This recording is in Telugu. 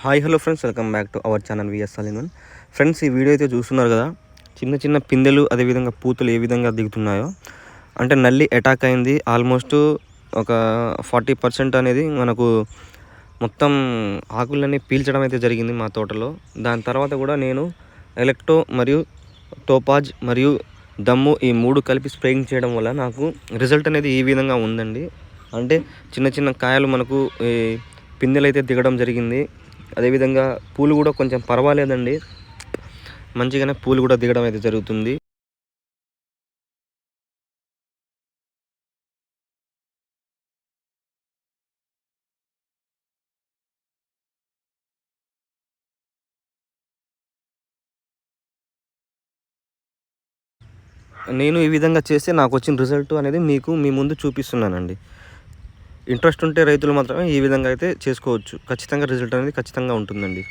Hi hello friends welcome back to our channel VS అలిన్ friends ఈ వీడియో అయితే చూస్తున్నారు కదా చిన్న చిన్న పిందెలు అదేవిధంగా పూతలు ఏ విధంగా దిగుతున్నాయో. అంటే నల్లి అటాక్ అయింది ఆల్మోస్ట్ ఒక ఫార్టీ పర్సెంట్ అనేది మనకు మొత్తం ఆకులన్నీ పీల్చడం అయితే జరిగింది మా తోటలో. దాని తర్వాత కూడా నేను ఎలక్ట్రో మరియు టోపాజ్ మరియు దమ్ము ఈ మూడు కలిపి స్ప్రేయింగ్ చేయడం వల్ల నాకు రిజల్ట్ అనేది ఈ విధంగా ఉందండి. అంటే చిన్న చిన్న కాయలు మనకు ఈ పిందెలు అయితే దిగడం జరిగింది. అదేవిధంగా పూలు కూడా కొంచెం పర్వాలేదండి. మంచిగానే పూలు కూడా దిగడం అయితే జరుగుతుంది. నేను ఈ విధంగా చేస్తే నాకు వచ్చిన రిజల్ట్ అనేది మీకు మీ ముందు చూపిస్తున్నానండి. ఇంట్రెస్ట్ ఉంటే రైతులు మాత్రమే ఈ విధంగా అయితే చేసుకోవచ్చు. ఖచ్చితంగా రిజల్ట్ అనేది ఖచ్చితంగా ఉంటుందండి.